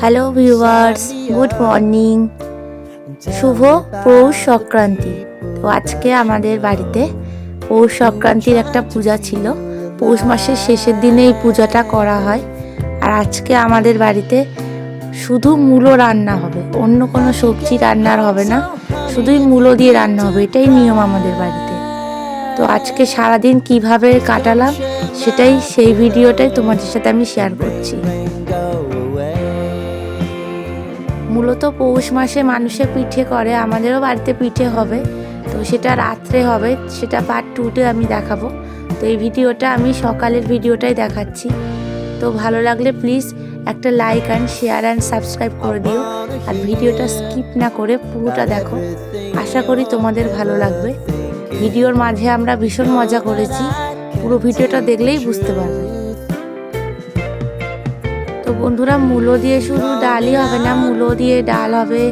Hello viewers good morning শুভ পৌষ সংক্রান্তি। তো আজকে আমাদের বাড়িতে পৌষ সংক্রান্তির একটা পূজা ছিল। পৌষ মাসের শেষের দিনে এই পূজাটা করা হয়। আর আজকে আমাদের বাড়িতে শুধু মূলো রান্না হবে। অন্য কোনো সবজি রান্নার হবে না। শুধুই মূলো দিয়ে রান্না হবে। এটাই নিয়ম আমাদের বাড়িতে। তো আজকে সারাদিন কীভাবে কাটালাম সেটাই সেই ভিডিওটাই তোমাদের সাথে আমি শেয়ার করছি। মূলত পৌষ মাসে মানুষে পিঠে করে, আমাদেরও বাড়িতে পিঠে হবে। তো সেটা রাত্রে হবে, সেটা পার্ট টুতে আমি দেখাবো। তো এই ভিডিওটা আমি সকালের ভিডিওটাই দেখাচ্ছি। তো ভালো লাগলে প্লিজ একটা like and share and subscribe করে দিও। আর ভিডিওটা স্কিপ না করে পুরোটা দেখো। আশা করি তোমাদের ভালো লাগবে। ভিডিওর মাঝে আমরা ভীষণ মজা করেছি। পুরো ভিডিওটা দেখলেই বুঝতে পারবে। তো বন্ধুরা, মূলো দিয়ে শুধু ডালই হবে না, মূলো দিয়ে ডাল হবে,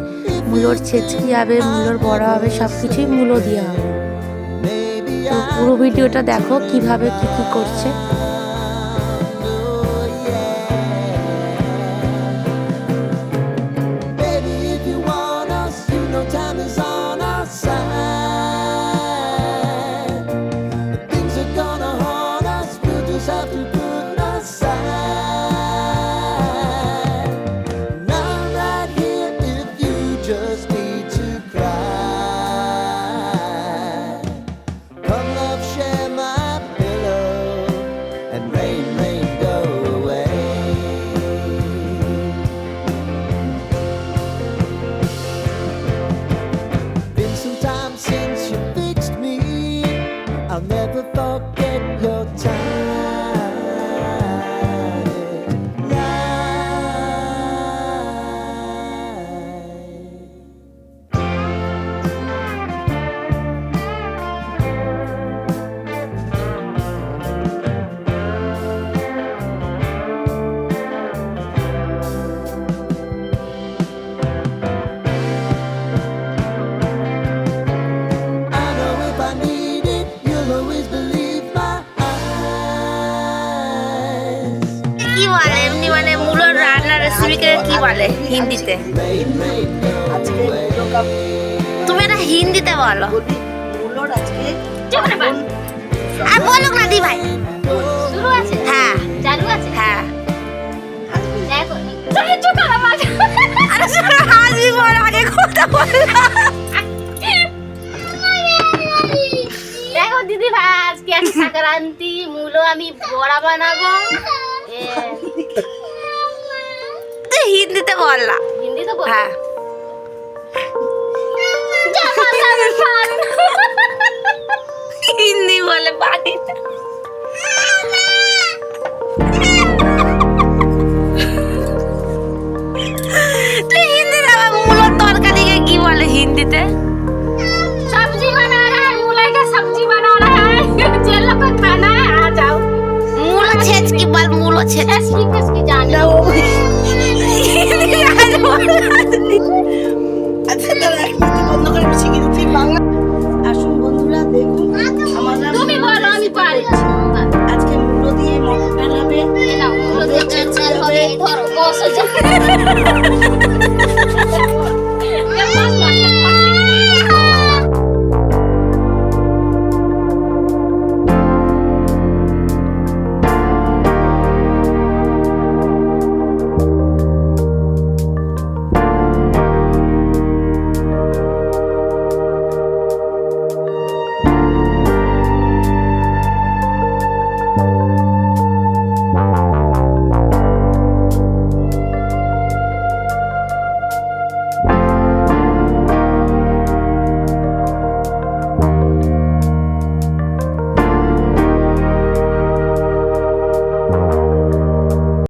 মূলোর ছেচকি হবে, মূলোর বড়া হবে সব কিছুই মূলো দিয়ে হবে। তো পুরো ভিডিওটা দেখো কীভাবে কি কি করছে। বলে, এমনি মানে মূলোর রান্নার রেসিপিকে কি বলে হিন্দিতে? তুমি এটা হিন্দিতে বলো। আর বলুক না দি ভাই। হ্যাঁ। হ্যাঁ। দেখো দিদি ভাই, আজকে সংক্রান্তি মূলো আমি বড়া বানাবো। হিন্দিতে বল না। হ্যাঁ। হিন্দি বলে পারি হিন্দিতে আবার তরকারিকে কি বলে হিন্দিতে? বাংলা। আসুন বন্ধুরা দেখুন আমরা তুমি বলো আমি পারি। আজকে মূলো দিয়ে মটর ডাল হবে এই দিয়ে চাল চাল হবে ধরো বসো